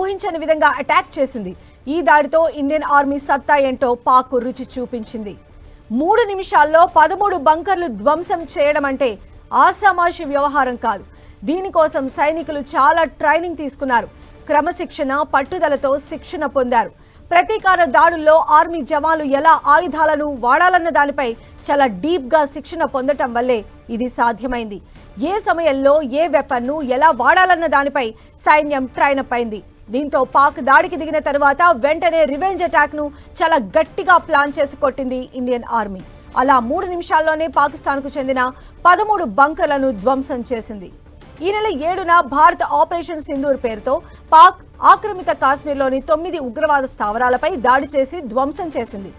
ఊహించని విధంగా అటాక్ చేసింది. ఈ దాడితో ఇండియన్ ఆర్మీ సత్తా ఏంటో పాక్ రుచి చూపించింది. మూడు నిమిషాల్లో పదమూడు బంకర్లు ధ్వంసం చేయడం అంటే ఆసామాషి వ్యవహారం కాదు. దీనికోసం సైనికులు చాలా ట్రైనింగ్ తీసుకున్నారు. క్రమశిక్షణ పట్టుదలతో శిక్షణ పొందారు. ప్రతీకార దాడుల్లో ఆర్మీ జవాన్లు ఎలా ఆయుధాలను వాడాలన్న దానిపై చాలా డీప్గా శిక్షణ పొందటం వల్లే ఇది సాధ్యమైంది. ఏ సమయంలో ఏ వెపన్ను ఎలా వాడాలన్న దానిపై సైన్యం ట్రైన్ అప్ అయింది. దీంతో పాక్ దాడికి దిగిన తర్వాత వెంటనే రివెంజ్ అటాక్ను చాలా గట్టిగా ప్లాన్ చేసి కొట్టింది ఇండియన్ ఆర్మీ. అలా మూడు నిమిషాల్లోనే పాకిస్తాన్కు చెందిన పదమూడు బంకర్లను ధ్వంసం చేసింది. ఈ నెల ఏడున భారత్ ఆపరేషన్ సింధూర్ పేరుతో పాక్ ఆక్రమిత కాశ్మీర్లోని తొమ్మిది ఉగ్రవాద స్థావరాలపై దాడి చేసి ధ్వంసం చేసింది.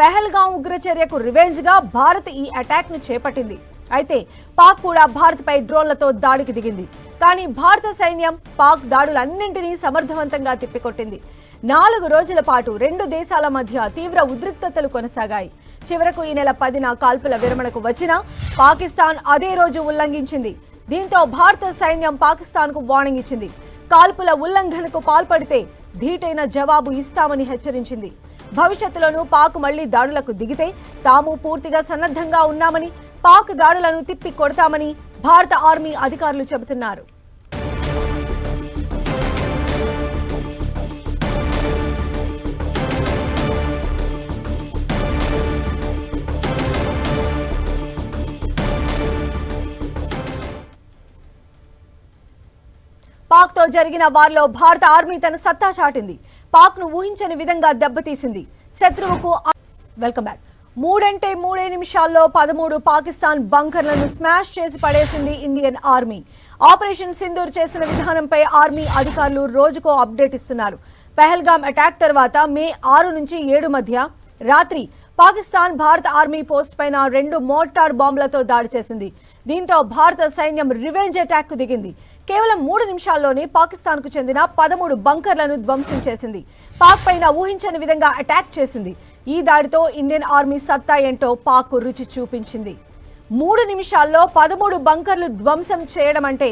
పెహల్గాం ఉగ్రచర్యకు రివెంజ్గా భారత్ ఈ అటాక్ను చేపట్టింది. అయితే పాక్ కూడా భారత్ పై డ్రోన్లతో దాడికి దిగింది. కానీ భారత సైన్యం పాక్ దాడులన్నింటినీ సమర్థవంతంగా తిప్పికొట్టింది. నాలుగు రోజుల పాటు రెండు దేశాల మధ్య తీవ్ర ఉద్రిక్తతలు కొనసాగాయి. చివరకు ఈ నెల పదిన కాల్పుల విరమణకు వచ్చినా పాకిస్తాన్ అదే రోజు ఉల్లంఘించింది. దీంతో భారత సైన్యం పాకిస్తాన్కు వార్నింగ్ ఇచ్చింది. కాల్పుల ఉల్లంఘనకు పాల్పడితే ధీటైన జవాబు ఇస్తామని హెచ్చరించింది. భవిష్యత్తులోనూ పాక్ మళ్ళీ దాడులకు దిగితే తాము పూర్తిగా సన్నద్ధంగా ఉన్నామని పాక్ దాడులను తిప్పి కొడతామని భారత ఆర్మీ అధికారులు చెబుతున్నారు. పాక్తో జరిగిన వారిలో భారత ఆర్మీ తన సత్తా చాటింది. పాక్ను ఊహించని విధంగా దెబ్బతీసింది. శత్రువుకు వెల్కమ్ బ్యాక్ మూడంటే మూడే నిమిషాల్లో పదమూడు పాకిస్తాన్ బంకర్లను స్మాష్ చేసి పడేసింది ఇండియన్ ఆర్మీ. ఆపరేషన్ సింధూర్ చేసిన విధానంపై ఆర్మీ అధికారులు రోజుకో అప్డేట్ ఇస్తున్నారు. పెహల్గామ్ అటాక్ తర్వాత మే ఆరు నుంచి ఏడు మధ్య రాత్రి పాకిస్తాన్ భారత ఆర్మీ పోస్ట్ పైన రెండు మోటార్ బాంబులతో దాడి చేసింది. దీంతో భారత సైన్యం రివెంజ్ అటాక్ దిగింది. కేవలం మూడు నిమిషాల్లోనే పాకిస్తాన్కు చెందిన పదమూడు బంకర్లను ధ్వంసం చేసింది. పాక్ పైన ఊహించని విధంగా అటాక్ చేసింది. ఈ దాడితో ఇండియన్ ఆర్మీ సత్తా ఏంటో పాక్ రుచి చూపించింది. మూడు నిమిషాల్లో పదమూడు బంకర్లు ధ్వంసం చేయడం అంటే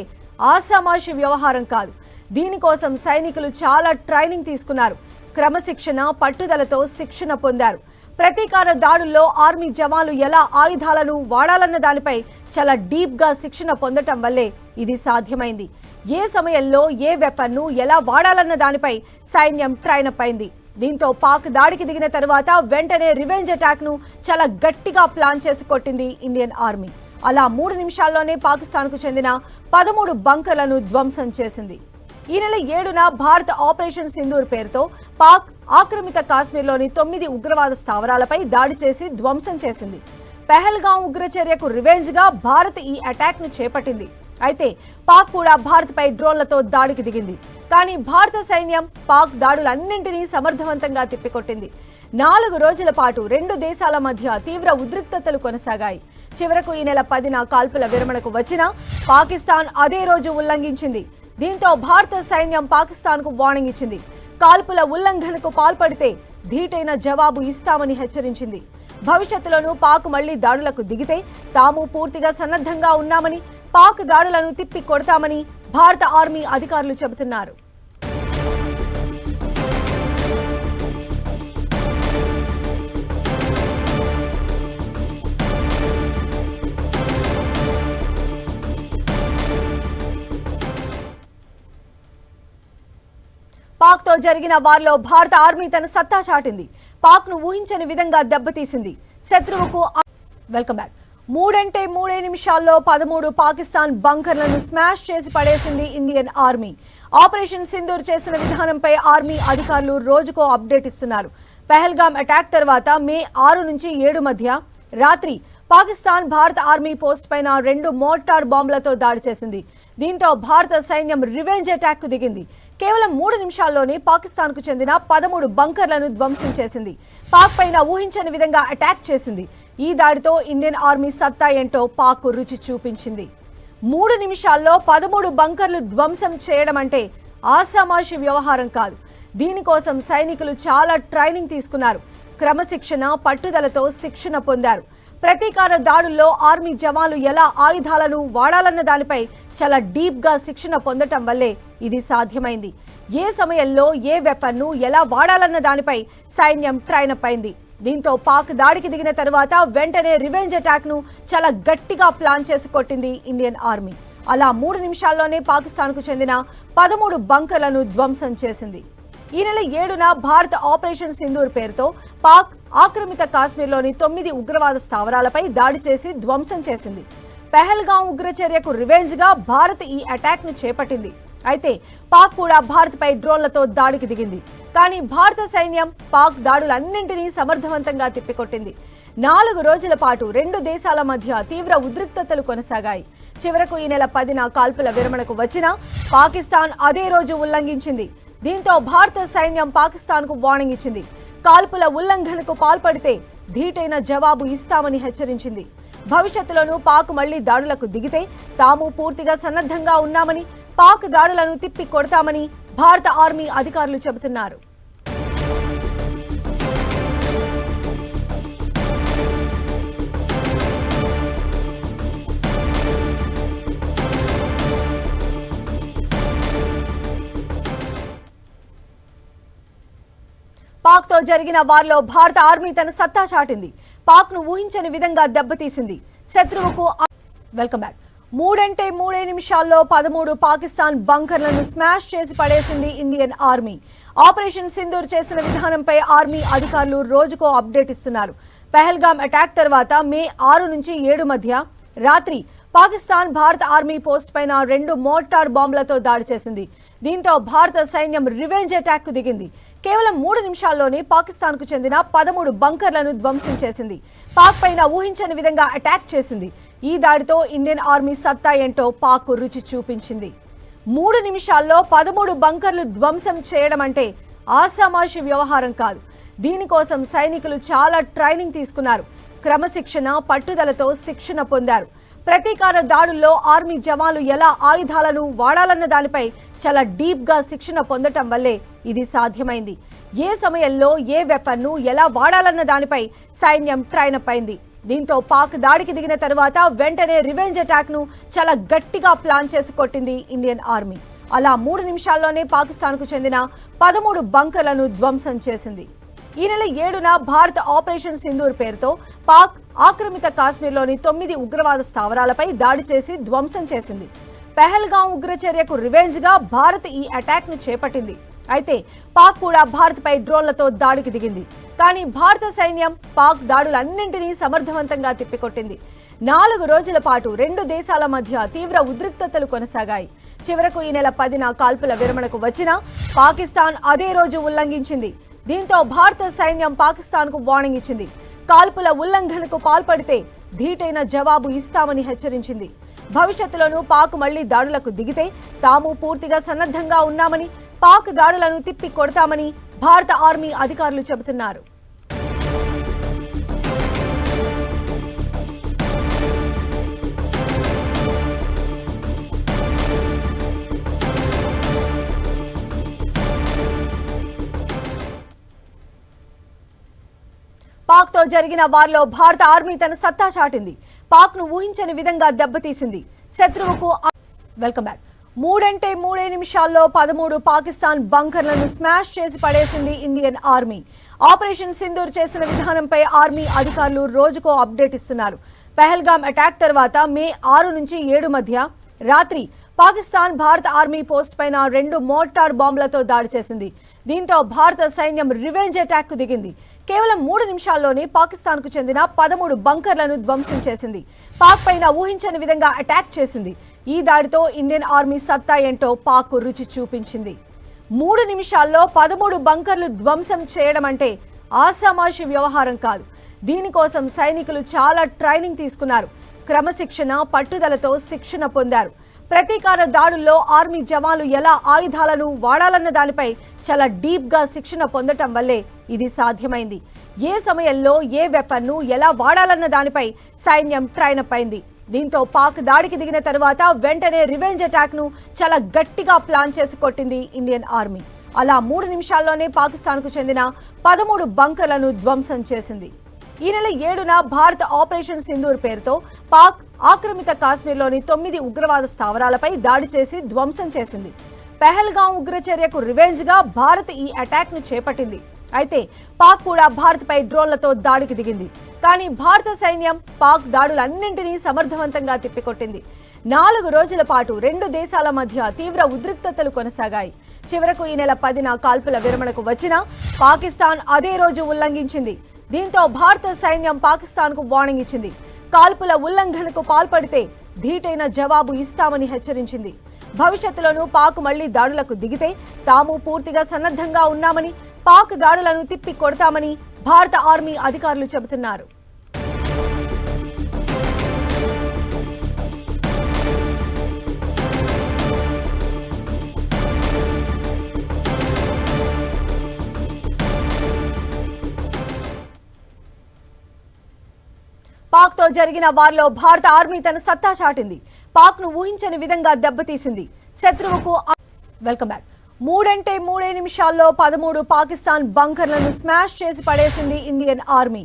ఆసామాషి వ్యవహారం కాదు. దీనికోసం సైనికులు చాలా ట్రైనింగ్ తీసుకున్నారు. క్రమశిక్షణ పట్టుదలతో శిక్షణ పొందారు. ప్రతీకార దాడుల్లో ఆర్మీ జవాన్లు ఎలా ఆయుధాలను వాడాలన్న దానిపై చాలా డీప్గా శిక్షణ పొందటం వల్లే ఇది సాధ్యమైంది. ఏ సమయంలో ఏ వెపన్ను ఎలా వాడాలన్న దానిపై సైన్యం ట్రైన్ అప్ అయింది దీంతో పాక్ దాడికి దిగిన తర్వాత వెంటనే రివెంజ్ అటాక్ను చాలా గట్టిగా ప్లాన్ చేసి కొట్టింది ఇండియన్ ఆర్మీ. అలా మూడు నిమిషాల్లోనే పాకిస్తాన్కు చెందిన పదమూడు బంకర్లను ధ్వంసం చేసింది. ఈ నెల ఏడున భారత్ ఆపరేషన్ సింధూర్ పేరుతో పాక్ ఆక్రమిత కాశ్మీర్లోని తొమ్మిది ఉగ్రవాద స్థావరాలపై దాడి చేసి ధ్వంసం చేసింది. పెహల్గాం ఉగ్రచర్యకు రివెంజ్గా భారత్ ఈ అటాక్ను చేపట్టింది. అయితే పాక్ కూడా భారత్ పై డ్రోన్లతో దాడికి దిగింది. కానీ భారత సైన్యం పాక్ దాడులన్నింటినీ సమర్థవంతంగా తిప్పికొట్టింది. నాలుగు రోజుల పాటు రెండు దేశాల మధ్య తీవ్ర ఉద్రిక్తతలు కొనసాగాయి. చివరకు ఈ నెల పదిన కాల్పుల విరమణకు వచ్చినా పాకిస్తాన్ అదే రోజు ఉల్లంఘించింది. దీంతో భారత సైన్యం పాకిస్తాన్కు వార్నింగ్ ఇచ్చింది. కాల్పుల ఉల్లంఘనకు పాల్పడితే ధీటైన జవాబు ఇస్తామని హెచ్చరించింది. భవిష్యత్తులోనూ పాక్ మళ్ళీ దాడులకు దిగితే తాము పూర్తిగా సన్నద్ధంగా ఉన్నామని పాక్ దాడులను తిప్పి కొడతామని భారత ఆర్మీ అధికారులు చెబుతున్నారు. పాక్తో జరిగిన వారిలో భారత ఆర్మీ తన సత్తా చాటింది. పాక్ను ఊహించని విధంగా దెబ్బతీసింది. శత్రువుకు వెల్కమ్ బ్యాక్ మూడంటే మూడే నిమిషాల్లో పదమూడు పాకిస్తాన్ బంకర్లను స్మాష్ చేసి పడేసింది ఇండియన్ ఆర్మీ. ఆపరేషన్ సింధూర్ చేసిన విధానంపై ఆర్మీ అధికారులు రోజుకో అప్డేట్ ఇస్తున్నారు. పెహల్గాం అటాక్ తర్వాత మే ఆరు నుంచి ఏడు మధ్య రాత్రి పాకిస్తాన్ భారత ఆర్మీ పోస్ట్ పైన రెండు మోటార్ బాంబులతో దాడి చేసింది. దీంతో భారత సైన్యం రివెంజ్ అటాక్ దిగింది. కేవలం మూడు నిమిషాల్లోనే పాకిస్తాన్కు చెందిన పదమూడు బంకర్లను ధ్వంసం చేసింది. పాక్ పైన ఊహించని విధంగా అటాక్ చేసింది. ఈ దాడితో ఇండియన్ ఆర్మీ సత్తా ఏంటో పాక్ రుచి చూపించింది. మూడు నిమిషాల్లో పదమూడు బంకర్లు ధ్వంసం చేయడం అంటే ఆసామాషి వ్యవహారం కాదు. దీనికోసం సైనికులు చాలా ట్రైనింగ్ తీసుకున్నారు. క్రమశిక్షణ పట్టుదలతో శిక్షణ పొందారు. ప్రతీకార దాడుల్లో ఆర్మీ జవాన్లు ఎలా ఆయుధాలను వాడాలన్న దానిపై చాలా డీప్గా శిక్షణ పొందటం వల్లే ఇది సాధ్యమైంది. ఏ సమయంలో ఏ వెపన్ను ఎలా వాడాలన్న దానిపై సైన్యం ట్రైన్ అప్ అయింది దీంతో పాక్ దాడికి దిగిన తర్వాత వెంటనే రివెంజ్ అటాక్ను చాలా గట్టిగా ప్లాన్ చేసి కొట్టింది ఇండియన్ ఆర్మీ. అలా మూడు నిమిషాల్లోనే పాకిస్తాన్కు చెందిన పదమూడు బంకర్లను ధ్వంసం చేసింది. ఈ నెల ఏడున భారత్ ఆపరేషన్ సింధూర్ పేరుతో పాక్ ఆక్రమిత కాశ్మీర్లోని తొమ్మిది ఉగ్రవాద స్థావరాలపై దాడి చేసి ధ్వంసం చేసింది. పెహల్గాం ఉగ్రచర్యకు రివెంజ్గా భారత్ ఈ అటాక్ను చేపట్టింది. అయితే పాక్ కూడా భారత్ పై డ్రోన్లతో దాడికి దిగింది. కానీ భారత సైన్యం పాక్ దాడులన్నింటినీ సమర్థవంతంగా తిప్పికొట్టింది. నాలుగు రోజుల పాటు రెండు దేశాల మధ్య తీవ్ర ఉద్రిక్తతలు కొనసాగాయి. చివరకు ఈ నెల పదిన కాల్పుల విరమణకు వచ్చినా పాకిస్తాన్ అదే రోజు ఉల్లంఘించింది. దీంతో భారత సైన్యం పాకిస్తాన్కు వార్నింగ్ ఇచ్చింది. కాల్పుల ఉల్లంఘనకు పాల్పడితే ధీటైన జవాబు ఇస్తామని హెచ్చరించింది. భవిష్యత్తులోనూ పాక్ మళ్ళీ దాడులకు దిగితే తాము పూర్తిగా సన్నద్ధంగా ఉన్నామని పాక్ దాడులను తిప్పి కొడతామని భారత ఆర్మీ అధికారులు చెబుతున్నారు. పాక్తో జరిగిన వారిలో భారత ఆర్మీ తన సత్తా చాటింది. పాక్ను ఊహించని విధంగా దెబ్బతీసింది. శత్రువుకు వెల్కమ్ బ్యాక్ మూడంటే మూడే నిమిషాల్లో పదమూడు పాకిస్తాన్ బంకర్లను స్మాష్ చేసి పడేసింది ఇండియన్ ఆర్మీ. ఆపరేషన్ సింధూర్ చేసిన విధానంపై ఆర్మీ అధికారులు రోజుకో అప్డేట్ ఇస్తున్నారు. పెహల్గామ్ అటాక్ తర్వాత మే ఆరు నుంచి ఏడు మధ్య రాత్రి పాకిస్తాన్ భారత ఆర్మీ పోస్ట్ పైన రెండు మోటార్ బాంబులతో దాడి చేసింది. దీంతో భారత సైన్యం రివెంజ్ అటాక్కు దిగింది. కేవలం మూడు నిమిషాల్లోనే పాకిస్తాన్కు చెందిన పదమూడు బంకర్లను ధ్వంసం చేసింది. పాక్ పైన ఊహించని విధంగా అటాక్ చేసింది. ఈ దాడితో ఇండియన్ ఆర్మీ సత్తా ఏంటో పాక్ రుచి చూపించింది. మూడు నిమిషాల్లో పదమూడు బంకర్లు ధ్వంసం చేయడం అంటే ఆసామాషి వ్యవహారం కాదు. దీనికోసం సైనికులు చాలా ట్రైనింగ్ తీసుకున్నారు. క్రమశిక్షణ పట్టుదలతో శిక్షణ పొందారు. ప్రతీకార దాడుల్లో ఆర్మీ జవాన్లు ఎలా ఆయుధాలను వాడాలన్న దానిపై చాలా డీప్గా శిక్షణ పొందటం వల్లే ఇది సాధ్యమైంది. ఏ సమయంలో ఏ వెపన్ను ఎలా వాడాలన్న దానిపై సైన్యం ట్రైన్ అప్ అయింది దీంతో పాక్ దాడికి దిగిన తర్వాత వెంటనే రివెంజ్ అటాక్ను చాలా గట్టిగా ప్లాన్ చేసి కొట్టింది ఇండియన్ ఆర్మీ. అలా మూడు నిమిషాల్లోనే పాకిస్తాన్కు చెందిన పదమూడు బంకర్లను ధ్వంసం చేసింది. ఈ నెల ఏడున భారత్ ఆపరేషన్ సింధూర్ పేరుతో పాక్ ఆక్రమిత కాశ్మీర్లోని తొమ్మిది ఉగ్రవాద స్థావరాలపై దాడి చేసి ధ్వంసం చేసింది. పెహల్గాం ఉగ్రచర్యకు రివెంజ్గా భారత్ ఈ అటాక్ను చేపట్టింది. అయితే పాక్ కూడా భారత్ పై డ్రోన్లతో దాడికి దిగింది. కానీ భారత సైన్యం పాక్ దాడులన్నింటినీ సమర్థవంతంగా తిప్పికొట్టింది. నాలుగు రోజుల పాటు రెండు దేశాల మధ్య తీవ్ర ఉద్రిక్తతలు కొనసాగాయి. చివరకు ఈ నెల పదిన కాల్పుల విరమణకు వచ్చినా పాకిస్తాన్ అదే రోజు ఉల్లంఘించింది. దీంతో భారత సైన్యం పాకిస్తాన్కు వార్నింగ్ ఇచ్చింది. కాల్పుల ఉల్లంఘనకు పాల్పడితే ధీటైన జవాబు ఇస్తామని హెచ్చరించింది. భవిష్యత్తులోనూ పాక్ మళ్ళీ దాడులకు దిగితే తాము పూర్తిగా సన్నద్ధంగా ఉన్నామని పాక్ దాడులను తిప్పి కొడతామని భారత ఆర్మీ అధికారులు చెబుతున్నారు. పాక్తో జరిగిన వారిలో భారత ఆర్మీ తన సత్తా చాటింది. పాక్ను ఊహించని విధంగా దెబ్బతీసింది. శత్రువుకు వెల్కమ్ బ్యాక్. మూడంటే మూడే నిమిషాల్లో పదమూడు పాకిస్తాన్ బంకర్లను స్మాష్ చేసి పడేసింది ఇండియన్ ఆర్మీ. ఆపరేషన్ సింధూర్ చేసిన విధానంపై ఆర్మీ అధికారులు రోజుకో అప్డేట్ ఇస్తున్నారు. పెహల్గామ్ అటాక్ తర్వాత మే ఆరు నుంచి ఏడు మధ్య రాత్రి పాకిస్తాన్ భారత ఆర్మీ పోస్ట్ పైన రెండు మోటార్ బాంబులతో దాడి చేసింది. దీంతో భారత సైన్యం రివెంజ్ అటాక్ దిగింది. కేవలం మూడు నిమిషాల్లోనే పాకిస్తాన్కు చెందిన పదమూడు బంకర్లను ధ్వంసం చేసింది. పాక్ పైన ఊహించని విధంగా అటాక్ చేసింది. ఈ దాడితో ఇండియన్ ఆర్మీ సత్తా ఏంటో పాక్ రుచి చూపించింది. మూడు నిమిషాల్లో పదమూడు బంకర్లు ధ్వంసం చేయడం అంటే ఆసామాషి వ్యవహారం కాదు. దీనికోసం సైనికులు చాలా ట్రైనింగ్ తీసుకున్నారు. క్రమశిక్షణ పట్టుదలతో శిక్షణ పొందారు. ప్రతీకార దాడుల్లో ఆర్మీ జవాన్లు ఎలా ఆయుధాలను వాడాలన్న దానిపై చాలా డీప్గా శిక్షణ పొందటం వల్లే ఇది సాధ్యమైంది. ఏ సమయంలో ఏ వెపన్ను ఎలా వాడాలన్న దానిపై సైన్యం ట్రైన్ అప్ అయింది. దీంతో పాక్ దాడికి దిగిన తరువాత వెంటనే రివెంజ్ అటాక్ను చాలా గట్టిగా ప్లాన్ చేసి కొట్టింది ఇండియన్ ఆర్మీ. అలా మూడు నిమిషాల్లోనే పాకిస్తాన్కు చెందిన పదమూడు బంకర్లను ధ్వంసం చేసింది. ఈ నెల ఏడున భారత్ ఆపరేషన్ సింధూర్ పేరుతో పాక్ ఆక్రమిత కాశ్మీర్లోని తొమ్మిది ఉగ్రవాద స్థావరాలపై దాడి చేసి ధ్వంసం చేసింది. పెహల్గాం ఉగ్రచర్యకు రివెంజ్గా భారత్ ఈ అటాక్ను చేపట్టింది. అయితే పాక్ కూడా భారత్పై డ్రోన్లతో దాడికి దిగింది. కానీ భారత సైన్యం పాక్ దాడులన్నింటినీ సమర్థవంతంగా తిప్పికొట్టింది. నాలుగు రోజుల పాటు రెండు దేశాల మధ్య తీవ్ర ఉద్రిక్తతలు కొనసాగాయి. చివరకు ఈ నెల పదిన కాల్పుల విరమణకు వచ్చినా పాకిస్తాన్ అదే రోజు ఉల్లంఘించింది. దీంతో భారత సైన్యం పాకిస్తాన్కు వార్నింగ్ ఇచ్చింది. కాల్పుల ఉల్లంఘనకు పాల్పడితే ధీటైన జవాబు ఇస్తామని హెచ్చరించింది. భవిష్యత్తులోనూ పాక్ మళ్ళీ దాడులకు దిగితే తాము పూర్తిగా సన్నద్ధంగా ఉన్నామని పాక్ దాడులను తిప్పి కొడతామని భారత ఆర్మీ అధికారులు చెబుతున్నారు. పాక్తో జరిగిన వారిలో భారత ఆర్మీ తన సత్తా చాటింది. పాక్ను ఊహించని విధంగా దెబ్బతీసింది. శత్రువుకు వెల్కమ్ బ్యాక్ మూడంటే మూడే నిమిషాల్లో పదమూడు పాకిస్తాన్ బంకర్లను స్మాష్ చేసి పడేసింది ఇండియన్ ఆర్మీ.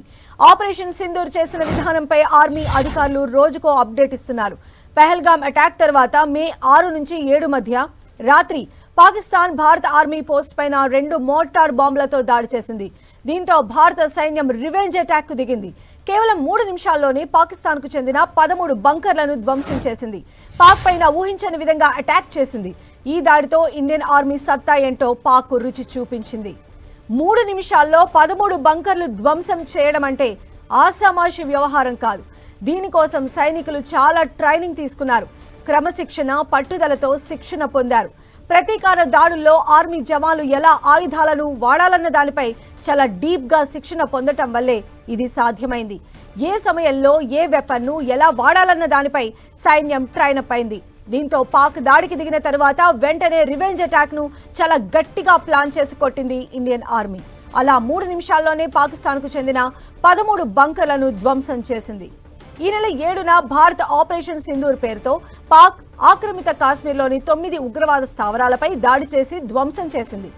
ఆపరేషన్ సింధూర్ చేసిన విధానంపై ఆర్మీ అధికారులు రోజుకో అప్డేట్ ఇస్తున్నారు. పెహల్గామ్ అటాక్ తర్వాత మే ఆరు నుంచి ఏడు మధ్య రాత్రి పాకిస్తాన్ భారత ఆర్మీ పోస్ట్ పైన రెండు మోటార్ బాంబులతో దాడి చేసింది. దీంతో భారత సైన్యం రివెంజ్ అటాక్కు దిగింది. కేవలం మూడు నిమిషాల్లోనే పాకిస్తాన్కు చెందిన పదమూడు బంకర్లను ధ్వంసం చేసింది. పాక్ పైన ఊహించని విధంగా అటాక్ చేసింది. ఈ దాడితో ఇండియన్ ఆర్మీ సత్తా ఏంటో పాక్ రుచి చూపించింది. మూడు నిమిషాల్లో పదమూడు బంకర్లు ధ్వంసం చేయడం అంటే ఆసామాషి వ్యవహారం కాదు. దీనికోసం సైనికులు చాలా ట్రైనింగ్ తీసుకున్నారు. క్రమశిక్షణ పట్టుదలతో శిక్షణ పొందారు. ప్రతీకార దాడుల్లో ఆర్మీ జవాన్లు ఎలా ఆయుధాలను వాడాలన్న దానిపై చాలా డీప్గా శిక్షణ పొందటం వల్లే ఇది సాధ్యమైంది. ఏ సమయంలో ఏ వెపన్ను ఎలా వాడాలన్న దానిపై సైన్యం ట్రైన్ అప్ అయింది. దీంతో పాక్ దాడికి దిగిన తర్వాత వెంటనే రివెంజ్ అటాక్ను చాలా గట్టిగా ప్లాన్ చేసి కొట్టింది ఇండియన్ ఆర్మీ. అలా మూడు నిమిషాల్లోనే పాకిస్తాన్కు చెందిన పదమూడు బంకర్లను ధ్వంసం చేసింది. ఈ నెల ఏడున భారత్ ఆపరేషన్ సింధూర్ పేరుతో పాక్ ఆక్రమిత కాశ్మీర్లోని తొమ్మిది ఉగ్రవాద స్థావరాలపై దాడి చేసి ధ్వంసం చేసింది.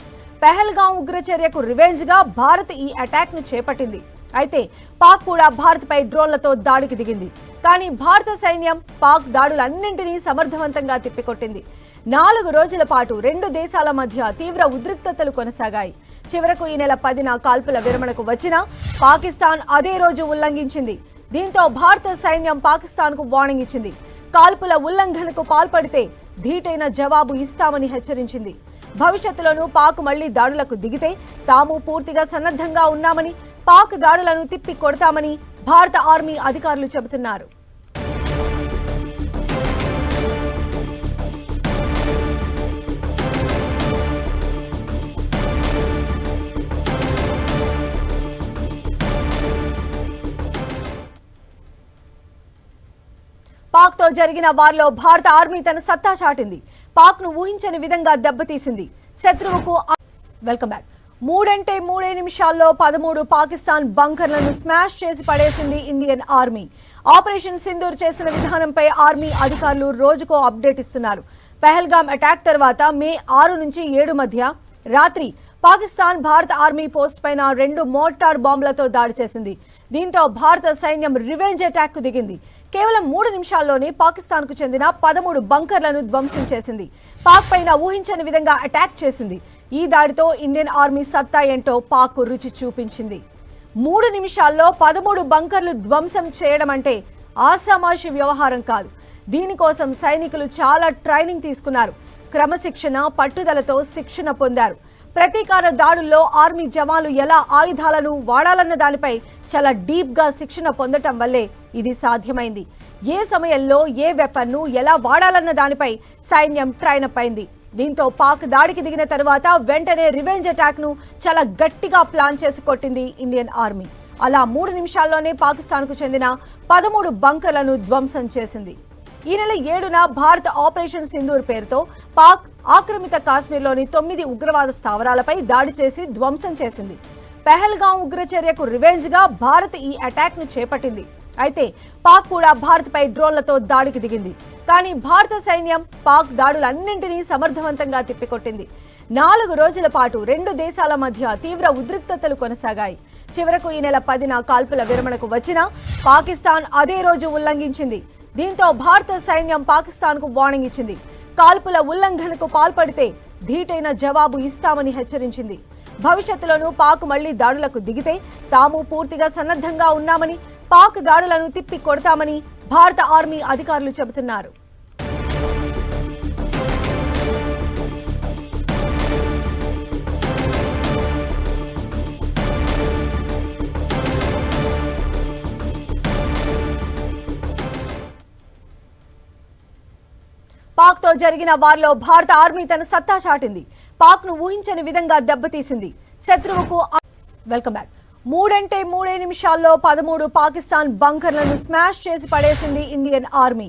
పెహల్గాం ఉగ్రచర్యకు రివెంజ్గా భారత్ ఈ అటాక్ను చేపట్టింది. అయితే పాక్ కూడా భారత్ పై డ్రోన్లతో దాడికి దిగింది. కానీ భారత సైన్యం పాక్ దాడులన్నింటినీ సమర్థవంతంగా తిప్పికొట్టింది. నాలుగు రోజుల పాటు రెండు దేశాల మధ్య తీవ్ర ఉద్రిక్తతలు కొనసాగాయి. చివరకు ఈ నెల పదిన కాల్పుల విరమణకు వచ్చినా పాకిస్తాన్ అదే రోజు ఉల్లంఘించింది. దీంతో భారత సైన్యం పాకిస్తాన్కు వార్నింగ్ ఇచ్చింది. కాల్పుల ఉల్లంఘనకు పాల్పడితే ధీటైన జవాబు ఇస్తామని హెచ్చరించింది. భవిష్యత్తులోనూ పాక్ మళ్ళీ దాడులకు దిగితే తాము పూర్తిగా సన్నద్ధంగా ఉన్నామని పాక్ దాడులను తిప్పి కొడతామని భారత ఆర్మీ అధికారులు చెబుతున్నారు. పాక్తో జరిగిన వారిలో భారత ఆర్మీ తన సత్తా చాటింది. పాక్ను ఊహించని విధంగా దెబ్బతీసింది. శత్రువుకు వెల్కమ్ బ్యాక్ మూడంటే మూడే నిమిషాల్లో పదమూడు పాకిస్తాన్ బంకర్లను స్మాష్ చేసి పడేసింది ఇండియన్ ఆర్మీ. ఆపరేషన్ సింధూర్ చేసిన విధానంపై ఆర్మీ అధికారులు రోజుకో అప్డేట్ ఇస్తున్నారు. పెహల్గాం అటాక్ తర్వాత మే ఆరు నుంచి ఏడు మధ్య రాత్రి పాకిస్తాన్ భారత ఆర్మీ పోస్ట్ పైన రెండు మోటార్ బాంబులతో దాడి చేసింది. దీంతో భారత సైన్యం రివెంజ్ అటాక్కు దిగింది. కేవలం మూడు నిమిషాల్లోనే పాకిస్తాన్కు చెందిన పదమూడు బంకర్లను ధ్వంసం చేసింది. పాక్ పైన ఊహించని విధంగా అటాక్ చేసింది. ఈ దాడితో ఇండియన్ ఆర్మీ సత్తా ఏంటో పాక్ రుచి చూపించింది. మూడు నిమిషాల్లో పదమూడు బంకర్లు ధ్వంసం చేయడం అంటే ఆసామాషి వ్యవహారం కాదు. దీనికోసం సైనికులు చాలా ట్రైనింగ్ తీసుకున్నారు. క్రమశిక్షణ పట్టుదలతో శిక్షణ పొందారు. ప్రతీకార దాడుల్లో ఆర్మీ జవాన్లు ఎలా ఆయుధాలను వాడాలన్న దానిపై చాలా డీప్గా శిక్షణ పొందటం వల్లే ఇది సాధ్యమైంది. ఏ సమయంలో ఏ వెపన్ను ఎలా వాడాలన్న దానిపై సైన్యం ట్రైన్ అప్ అయింది. దీంతో పాక్ దాడికి దిగిన తరువాత వెంటనే రివెంజ్ అటాక్ను చాలా గట్టిగా ప్లాన్ చేసి కొట్టింది ఇండియన్ ఆర్మీ. అలా మూడు నిమిషాల్లోనే పాకిస్తాన్కు చెందిన పదమూడు బంకర్లను ధ్వంసం చేసింది. ఈ నెల ఏడున భారత్ ఆపరేషన్ సింధూర్ పేరుతో పాక్ ఆక్రమిత కాశ్మీర్లోని తొమ్మిది ఉగ్రవాద స్థావరాలపై దాడి చేసి ధ్వంసం చేసింది. పెహల్గాం ఉగ్రచర్యకు రివెంజ్గా భారత్ ఈ అటాక్ను చేపట్టింది. అయితే పాక్ కూడా భారత్పై డ్రోన్లతో దాడికి దిగింది. కానీ భారత సైన్యం పాక్ దాడులన్నింటినీ సమర్థవంతంగా తిప్పికొట్టింది. నాలుగు రోజుల పాటు రెండు దేశాల మధ్య తీవ్ర ఉద్రిక్తతలు కొనసాగాయి. చివరకు ఈ నెల పదిన కాల్పుల విరమణకు వచ్చినా పాకిస్తాన్ అదే రోజు ఉల్లంఘించింది. దీంతో భారత సైన్యం పాకిస్తాన్కు వార్నింగ్ ఇచ్చింది. కాల్పుల ఉల్లంఘనకు పాల్పడితే ధీటైన జవాబు ఇస్తామని హెచ్చరించింది. భవిష్యత్తులోనూ పాక్ మళ్ళీ దాడులకు దిగితే తాము పూర్తిగా సన్నద్ధంగా ఉన్నామని పాక్ దాడులను తిప్పి కొడతామని భారత ఆర్మీ అధికారులు చెబుతున్నారు. పాక్తో జరిగిన వారిలో భారత ఆర్మీ తన సత్తా చాటింది. పాక్ను ఊహించని విధంగా దెబ్బతీసింది. శత్రువుకు వెల్కమ్ బ్యాక్ మూడంటే మూడే నిమిషాల్లో పదమూడు పాకిస్తాన్ బంకర్లను స్మాష్ చేసి పడేసింది ఇండియన్ ఆర్మీ.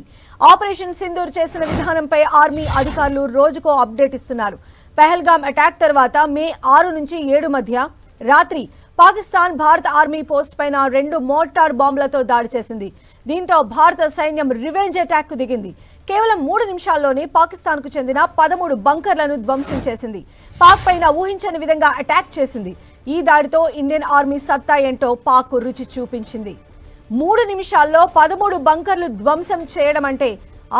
ఆపరేషన్ సింధూర్ చేసిన విధానంపై ఆర్మీ అధికారులు రోజుకో అప్డేట్ ఇస్తున్నారు. పెహల్గామ్ అటాక్ తర్వాత మే ఆరు నుంచి ఏడు మధ్య రాత్రి పాకిస్తాన్ భారత ఆర్మీ పోస్ట్ పైన రెండు మోటార్ బాంబులతో దాడి చేసింది. దీంతో భారత సైన్యం రివెంజ్ అటాక్కు దిగింది. కేవలం మూడు నిమిషాల్లోనే పాకిస్తాన్కు చెందిన పదమూడు బంకర్లను ధ్వంసం చేసింది. పాక్ పైన ఊహించని విధంగా అటాక్ చేసింది. ఈ దాడితో ఇండియన్ ఆర్మీ సత్తా ఏంటో పాక్ రుచి చూపించింది. మూడు నిమిషాల్లో పదమూడు బంకర్లు ధ్వంసం చేయడం అంటే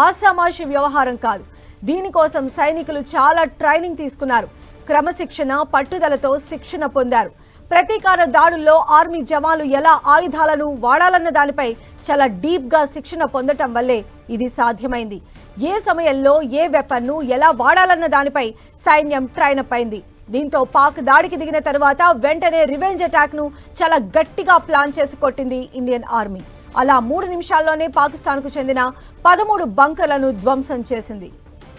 ఆసామాషి వ్యవహారం కాదు. దీనికోసం సైనికులు చాలా ట్రైనింగ్ తీసుకున్నారు. క్రమశిక్షణ పట్టుదలతో శిక్షణ పొందారు. ప్రతీకార దాడుల్లో ఆర్మీ జవాన్లు ఎలా ఆయుధాలను వాడాలన్న దానిపై చాలా డీప్గా శిక్షణ పొందటం వల్లే ఇది సాధ్యమైంది. ఏ సమయంలో ఏ వెపన్ను ఎలా వాడాలన్న దానిపై సైన్యం ట్రైన్ అప్ అయింది. దీంతో పాక్ దాడికి దిగిన తర్వాత వెంటనే రివెంజ్ అటాక్ను చాలా గట్టిగా ప్లాన్ చేసి కొట్టింది ఇండియన్ ఆర్మీ. అలా మూడు నిమిషాల్లోనే పాకిస్తాన్కు చెందిన పదమూడు బంకర్లను ధ్వంసం చేసింది.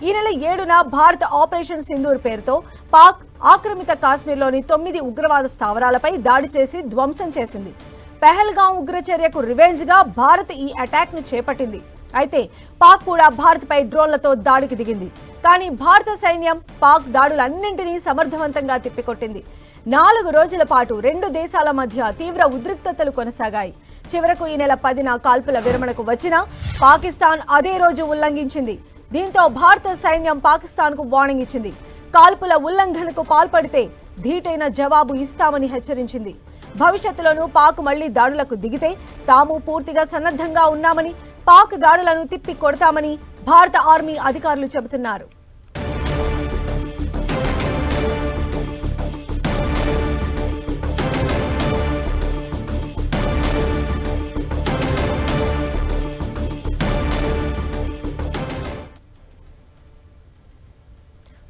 ఈ నెల ఏడున భారత్ ఆపరేషన్ సింధూర్ పేరుతో పాక్ ఆక్రమిత కాశ్మీర్లోని తొమ్మిది ఉగ్రవాద స్థావరాలపై దాడి చేసి ధ్వంసం చేసింది. పెహల్గాం ఉగ్రచర్యకు రివెంజ్గా భారత్ ఈ అటాక్ను చేపట్టింది. అయితే పాక్ కూడా భారత్ పై డ్రోన్లతో దాడికి దిగింది. కానీ భారత సైన్యం పాక్ దాడులన్నింటినీ సమర్థవంతంగా తిప్పికొట్టింది. నాలుగు రోజుల పాటు రెండు దేశాల మధ్య తీవ్ర ఉద్రిక్తతలు కొనసాగాయి. చివరకు ఈ నెల పదిన కాల్పుల విరమణకు వచ్చినా పాకిస్తాన్ అదే రోజు ఉల్లంఘించింది. దీంతో భారత సైన్యం పాకిస్తాన్కు వార్నింగ్ ఇచ్చింది. కాల్పుల ఉల్లంఘనకు పాల్పడితే ధీటైన జవాబు ఇస్తామని హెచ్చరించింది. భవిష్యత్తులోనూ పాక్ మళ్ళీ దాడులకు దిగితే తాము పూర్తిగా సన్నద్ధంగా ఉన్నామని పాక్ దాడులను తిప్పి కొడతామని భారత ఆర్మీ అధికారులు చెబుతున్నారు.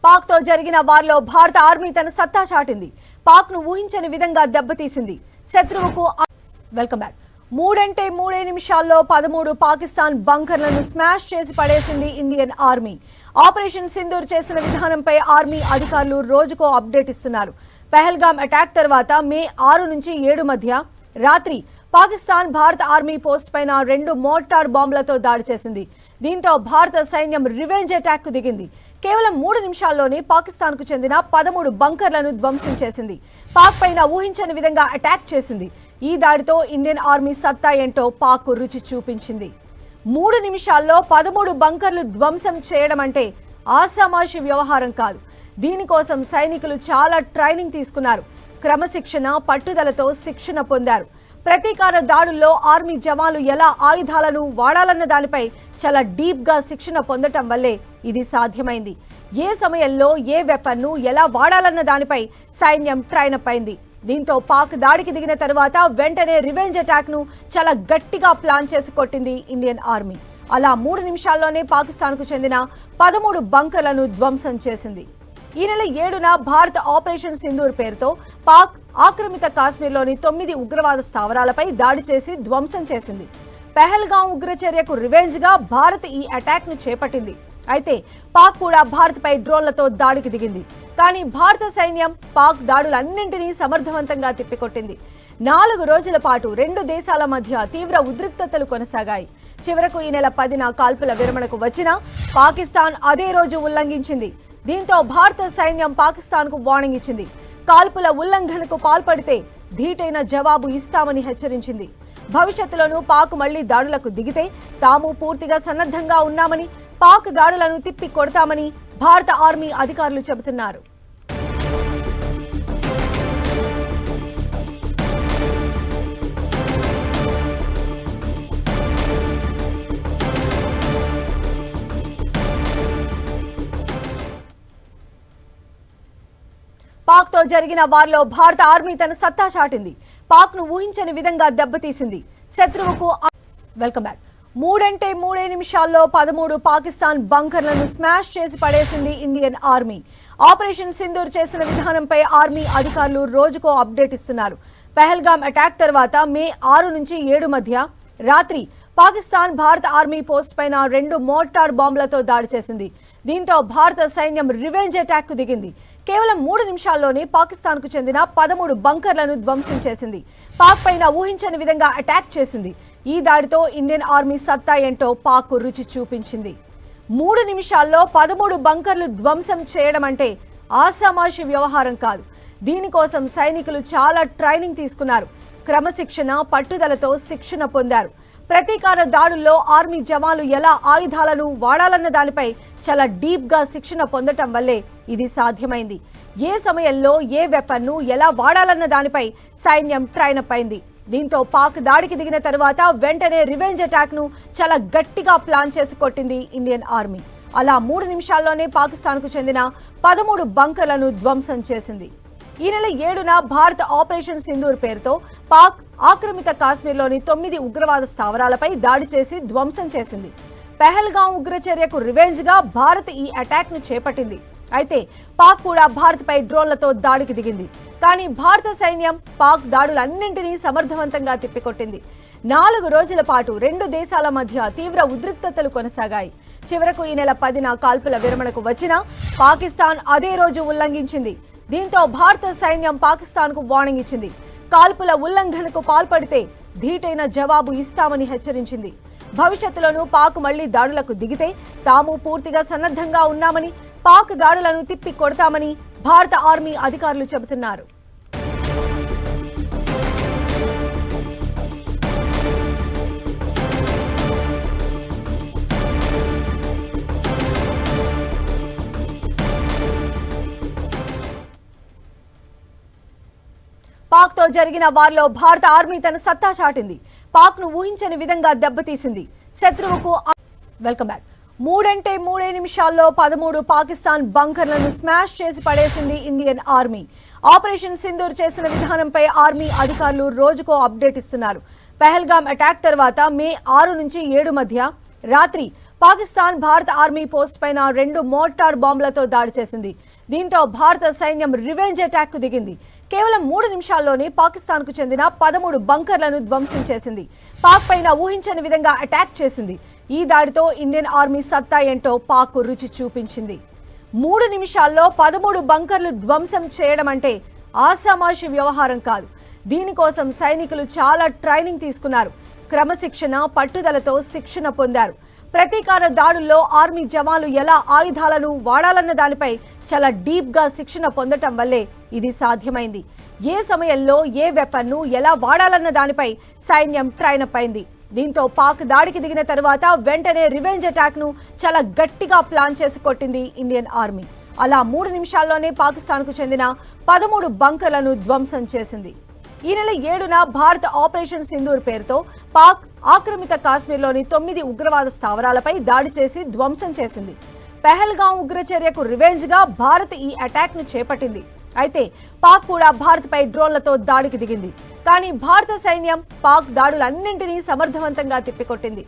పాక్తో జరిగిన వారిలో భారత ఆర్మీ తన సత్తా చాటింది. పాక్ను ఊహించని విధంగా దెబ్బతీసింది. శత్రువుకు వెల్కమ్ బ్యాక్ మూడంటే మూడే నిమిషాల్లో పదమూడు పాకిస్తాన్ బంకర్లను స్మాష్ చేసి పడేసింది ఇండియన్ ఆర్మీ. ఆపరేషన్ సింధూర్ చేసిన విధానంపై ఆర్మీ అధికారులు రోజుకో అప్డేట్ ఇస్తున్నారు. పెహల్గాం అటాక్ తర్వాత మే ఆరు నుంచి ఏడు మధ్య రాత్రి పాకిస్తాన్ భారత ఆర్మీ పోస్ట్ పైన రెండు మోటార్ బాంబులతో దాడి చేసింది. దీంతో భారత సైన్యం రివెంజ్ అటాక్కు దిగింది. కేవలం మూడు నిమిషాల్లోనే పాకిస్తాన్కు చెందిన పదమూడు బంకర్లను ధ్వంసం చేసింది. పాక్ పైన ఊహించని విధంగా అటాక్ చేసింది. ఈ దాడితో ఇండియన్ ఆర్మీ సత్తా ఏంటో పాక్ రుచి చూపించింది. మూడు నిమిషాల్లో పదమూడు బంకర్లు ధ్వంసం చేయడం అంటే ఆసామాషి వ్యవహారం కాదు. దీనికోసం సైనికులు చాలా ట్రైనింగ్ తీసుకున్నారు. క్రమశిక్షణ పట్టుదలతో శిక్షణ పొందారు. ప్రతీకార దాడుల్లో ఆర్మీ జవాన్లు ఎలా ఆయుధాలను వాడాలన్న దానిపై చాలా డీప్గా శిక్షణ పొందటం వల్లే ఇది సాధ్యమైంది. ఏ సమయంలో ఏ వెపన్ను ఎలా వాడాలన్న దానిపై సైన్యం ట్రైన్ అప్ అయింది దీంతో పాక్ దాడికి దిగిన తర్వాత వెంటనే రివెంజ్ అటాక్ను చాలా గట్టిగా ప్లాన్ చేసి కొట్టింది ఇండియన్ ఆర్మీ. అలా మూడు నిమిషాల్లోనే పాకిస్తాన్కు చెందిన పదమూడు బంకర్లను ధ్వంసం చేసింది. ఈ నెల ఏడున భారత్ ఆపరేషన్ సింధూర్ పేరుతో పాక్ ఆక్రమిత కాశ్మీర్లోని తొమ్మిది ఉగ్రవాద స్థావరాలపై దాడి చేసి ధ్వంసం చేసింది. పెహల్గాం ఉగ్రచర్యకు రివెంజ్గా భారత్ ఈ అటాక్ను చేపట్టింది. అయితే పాక్ కూడా భారత్ పై డ్రోన్లతో దాడికి దిగింది. కానీ భారత సైన్యం పాక్ దాడులన్నింటినీ సమర్థవంతంగా తిప్పికొట్టింది. నాలుగు రోజుల పాటు రెండు దేశాల మధ్య తీవ్ర ఉద్రిక్తతలు కొనసాగాయి. చివరకు ఈ నెల పదిన కాల్పుల విరమణకు వచ్చినా పాకిస్తాన్ అదే రోజు ఉల్లంఘించింది. దీంతో భారత సైన్యం పాకిస్తాన్కు వార్నింగ్ ఇచ్చింది. కాల్పుల ఉల్లంఘనకు పాల్పడితే ధీటైన జవాబు ఇస్తామని హెచ్చరించింది. భవిష్యత్తులోనూ పాక్ మళ్ళీ దాడులకు దిగితే తాము పూర్తిగా సన్నద్ధంగా ఉన్నామని పాక్ దాడులను తిప్పి కొడతామని భారత ఆర్మీ అధికారులు చెబుతున్నారు. పాక్తో జరిగిన వారిలో భారత ఆర్మీ తన సత్తా చాటింది. పాక్ను ఊహించని విధంగా దెబ్బతీసింది. శత్రువుకు వెల్కమ్ బ్యాక్. మూడంటే మూడే నిమిషాల్లో పదమూడు పాకిస్తాన్ బంకర్లను స్మాష్ చేసి పడేసింది ఇండియన్ ఆర్మీ. ఆపరేషన్ సింధూర్ చేసిన విధానంపై ఆర్మీ అధికారులు రోజుకో అప్డేట్ ఇస్తున్నారు. పెహల్గాం అటాక్ తర్వాత మే ఆరు నుంచి ఏడు మధ్య రాత్రి పాకిస్తాన్ భారత ఆర్మీ పోస్ట్ పైన రెండు మోటార్ బాంబులతో దాడి చేసింది. దీంతో భారత సైన్యం రివెంజ్ అటాక్ దిగింది. కేవలం మూడు నిమిషాల్లోనే పాకిస్తాన్కు చెందిన పదమూడు బంకర్లను ధ్వంసం చేసింది. పాక్ పైన ఊహించని విధంగా అటాక్ చేసింది. ఈ దాడితో ఇండియన్ ఆర్మీ సత్తా ఏంటో పాక్ రుచి చూపించింది. మూడు నిమిషాల్లో పదమూడు బంకర్లు ధ్వంసం చేయడం అంటే ఆసామాషి వ్యవహారం కాదు. దీనికోసం సైనికులు చాలా ట్రైనింగ్ తీసుకున్నారు. క్రమశిక్షణ పట్టుదలతో శిక్షణ పొందారు. ప్రతీకార దాడుల్లో ఆర్మీ జవాన్లు ఎలా ఆయుధాలను వాడాలన్న దానిపై చాలా డీప్గా శిక్షణ పొందటం వల్లే ఇది సాధ్యమైంది. ఏ సమయంలో ఏ వెపన్ను ఎలా వాడాలన్న దానిపై సైన్యం ట్రైన్ అప్ అయింది దీంతో పాక్ దాడికి దిగిన తర్వాత వెంటనే రివెంజ్ అటాక్ను చాలా గట్టిగా ప్లాన్ చేసి కొట్టింది ఇండియన్ ఆర్మీ. అలా మూడు నిమిషాల్లోనే పాకిస్తాన్కు చెందిన పదమూడు బంకర్లను ధ్వంసం చేసింది. ఈ నెల ఏడున భారత్ ఆపరేషన్ సింధూర్ పేరుతో పాక్ ఆక్రమిత కాశ్మీర్లోని తొమ్మిది ఉగ్రవాద స్థావరాలపై దాడి చేసి ధ్వంసం చేసింది. పెహల్గాం ఉగ్రచర్యకు రివెంజ్గా భారత్ ఈ అటాక్ను చేపట్టింది. అయితే పాక్ కూడా భారత్ పై డ్రోన్లతో దాడికి దిగింది. కానీ భారత సైన్యం పాక్ దాడులన్నింటినీ సమర్థవంతంగా తిప్పికొట్టింది. నాలుగు రోజుల పాటు రెండు దేశాల మధ్య తీవ్ర ఉద్రిక్తతలు కొనసాగాయి. చివరకు ఈ నెల పదిన కాల్పుల విరమణకు వచ్చినా పాకిస్తాన్ అదే రోజు ఉల్లంఘించింది. దీంతో భారత సైన్యం పాకిస్తాన్కు వార్నింగ్ ఇచ్చింది. కాల్పుల ఉల్లంఘనకు పాల్పడితే ధీటైన జవాబు ఇస్తామని హెచ్చరించింది. భవిష్యత్తులోనూ పాక్ మళ్ళీ దాడులకు దిగితే తాము పూర్తిగా సన్నద్ధంగా ఉన్నామని పాక్ దాడులను తిప్పి కొడతామని భారత ఆర్మీ అధికారులు చెబుతున్నారు. పాక్తో జరిగిన వారిలో భారత ఆర్మీ తన సత్తా చాటింది. పాక్ను ఊహించని విధంగా దెబ్బతీసింది. శత్రువుకు వెల్కమ్ బ్యాక్. మూడంటే మూడే నిమిషాల్లో పదమూడు పాకిస్తాన్ బంకర్లను స్మాష్ చేసి పడేసింది ఇండియన్ ఆర్మీ. ఆపరేషన్ సింధూర్ చేసిన విధానంపై ఆర్మీ అధికారులు రోజుకో అప్డేట్ ఇస్తున్నారు. పెహల్గామ్ అటాక్ తర్వాత మే ఆరు నుంచి ఏడు మధ్య రాత్రి పాకిస్తాన్ భారత ఆర్మీ పోస్ట్ పైన రెండు మోటార్ బాంబులతో దాడి చేసింది. దీంతో భారత సైన్యం రివెంజ్ అటాక్ దిగింది. కేవలం మూడు నిమిషాల్లోనే పాకిస్తాన్కు చెందిన పదమూడు బంకర్లను ధ్వంసం చేసింది. పాక్ పైన ఊహించని విధంగా అటాక్ చేసింది. ఈ దాడితో ఇండియన్ ఆర్మీ సత్తా ఏంటో పాక్ రుచి చూపించింది. మూడు నిమిషాల్లో పదమూడు బంకర్లు ధ్వంసం చేయడం అంటే ఆసామాషి వ్యవహారం కాదు. దీనికోసం సైనికులు చాలా ట్రైనింగ్ తీసుకున్నారు. క్రమశిక్షణ పట్టుదలతో శిక్షణ పొందారు. ప్రతీకార దాడుల్లో ఆర్మీ జవాన్లు ఎలా ఆయుధాలను వాడాలన్న దానిపై చాలా డీప్గా శిక్షణ పొందటం వల్లే ఇది సాధ్యమైంది. ఏ సమయంలో ఏ వెపన్ను ఎలా వాడాలన్న దానిపై సైన్యం ట్రైన్ అప్ అయింది దీంతో పాక్ దాడికి దిగిన తర్వాత వెంటనే రివెంజ్ అటాక్ను చాలా గట్టిగా ప్లాన్ చేసి కొట్టింది ఇండియన్ ఆర్మీ. అలా మూడు నిమిషాల్లోనే పాకిస్తాన్కు చెందిన పదమూడు బంకర్లను ధ్వంసం చేసింది. ఈ నెల ఏడున భారత్ ఆపరేషన్ సింధూర్ పేరుతో పాక్ ఆక్రమిత కాశ్మీర్లోని తొమ్మిది ఉగ్రవాద స్థావరాలపై దాడి చేసి ధ్వంసం చేసింది. పెహల్గాం ఉగ్రచర్యకు రివెంజ్గా భారత్ ఈ అటాక్ను చేపట్టింది. అయితే పాక్ కూడా భారత్ పై డ్రోన్లతో దాడికి దిగింది. కానీ భారత సైన్యం పాక్ దాడులన్నింటినీ సమర్థవంతంగా తిప్పికొట్టింది.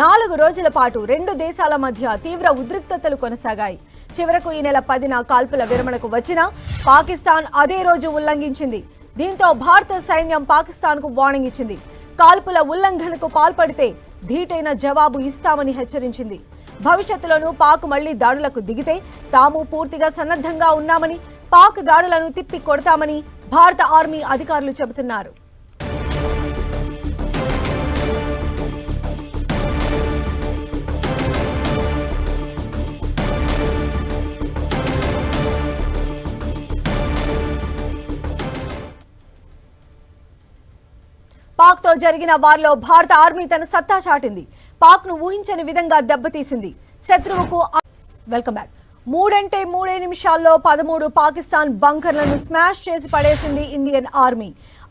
నాలుగు రోజుల పాటు రెండు దేశాల మధ్య తీవ్ర ఉద్రిక్తతలు కొనసాగాయి. చివరకు ఈ నెల పదిన కాల్పుల విరమణకు వచ్చినా పాకిస్తాన్ అదే రోజు ఉల్లంఘించింది. దీంతో భారత సైన్యం పాకిస్తాన్కు వార్నింగ్ ఇచ్చింది. కాల్పుల ఉల్లంఘనకు పాల్పడితే ధీటైన జవాబు ఇస్తామని హెచ్చరించింది. భవిష్యత్తులోనూ పాక్ మళ్ళీ దాడులకు దిగితే తాము పూర్తిగా సన్నద్ధంగా ఉన్నామని పాక్ దాడులను తిప్పి కొడతామని భారత ఆర్మీ అధికారులు చెబుతున్నారు. పాక్తో జరిగిన వారిలో భారత ఆర్మీ తన సత్తా చాటింది. పాక్ను ఊహించని విధంగా దెబ్బతీసింది. శత్రువుకు వెల్కమ్ బ్యాక్ మూడంటే మూడే నిమిషాల్లో పదమూడు పాకిస్తాన్ బంకర్లను స్మాష్ చేసి పడేసింది ఇండియన్ ఆర్మీ.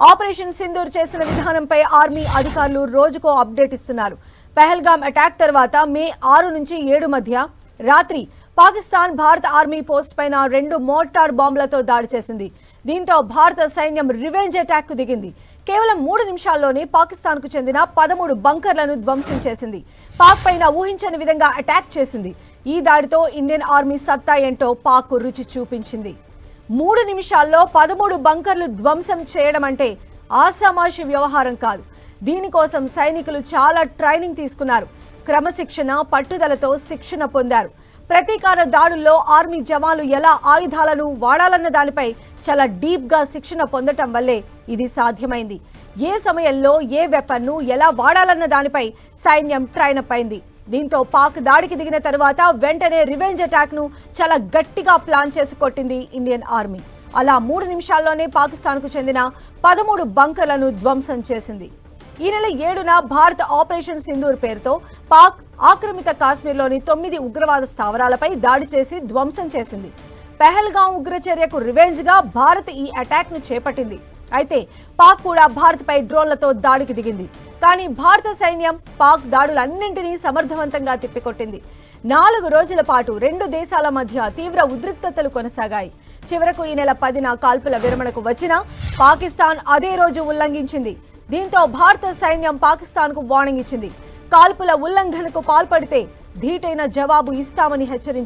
ఆపరేషన్ సింధూర్ చేసిన విధానంపై ఆర్మీ అధికారులు రోజుకో అప్డేట్ ఇస్తున్నారు. పెహల్గామ్ అటాక్ తర్వాత మే ఆరు నుంచి ఏడు మధ్య రాత్రి పాకిస్తాన్ భారత ఆర్మీ పోస్ట్ పైన రెండు మోటార్ బాంబులతో దాడి చేసింది. దీంతో భారత సైన్యం రివెంజ్ అటాక్కు దిగింది. కేవలం మూడు నిమిషాల్లోనే పాకిస్తాన్కు చెందిన పదమూడు బంకర్లను ధ్వంసం చేసింది. పాక్ పైన ఊహించని విధంగా అటాక్ చేసింది. ఈ దాడితో ఇండియన్ ఆర్మీ సత్తా ఏంటో పాక్ రుచి చూపించింది. మూడు నిమిషాల్లో పదమూడు బంకర్లు ధ్వంసం చేయడం అంటే ఆసామాషి వ్యవహారం కాదు. దీనికోసం సైనికులు చాలా ట్రైనింగ్ తీసుకున్నారు. క్రమశిక్షణ పట్టుదలతో శిక్షణ పొందారు. ప్రతీకార దాడుల్లో ఆర్మీ జవాన్లు ఎలా ఆయుధాలను వాడాలన్న దానిపై చాలా డీప్గా శిక్షణ పొందటం వల్లే ఇది సాధ్యమైంది. ఏ సమయంలో ఏ వెపన్ను ఎలా వాడాలన్న దానిపై సైన్యం ట్రైన్ అప్ అయింది. దీంతో పాక్ దాడికి దిగిన తర్వాత వెంటనే రివెంజ్ అటాక్ను చాలా గట్టిగా ప్లాన్ చేసి కొట్టింది ఇండియన్ ఆర్మీ. అలా మూడు నిమిషాల్లోనే పాకిస్తాన్కు చెందిన పదమూడు బంకర్లను ధ్వంసం చేసింది. ఈ నెల ఏడున భారత్ ఆపరేషన్ సింధూర్ పేరుతో పాక్ ఆక్రమిత కాశ్మీర్లోని తొమ్మిది ఉగ్రవాద స్థావరాలపై దాడి చేసి ధ్వంసం చేసింది. పెహల్గాం ఉగ్రచర్యకు రివెంజ్గా భారత్ ఈ అటాక్ను చేపట్టింది. అయితే పాక్ కూడా భారత్ పై డ్రోన్లతో దాడికి దిగింది. కానీ భారత సైన్యం పాక్ దాడులన్నింటినీ సమర్థవంతంగా తిప్పికొట్టింది. నాలుగు రోజుల పాటు రెండు దేశాల మధ్య తీవ్ర ఉద్రిక్తతలు కొనసాగాయి. చివరకు ఈ నెల పదిన కాల్పుల విరమణకు వచ్చినా పాకిస్తాన్ అదే రోజు ఉల్లంఘించింది. దీంతో భారత సైన్యం పాకిస్తాన్కు వార్నింగ్ ఇచ్చింది. కాల్పుల ఉల్లంఘనకు పాల్పడితే ధీటైన జవాబు ఇస్తామని హెచ్చరించింది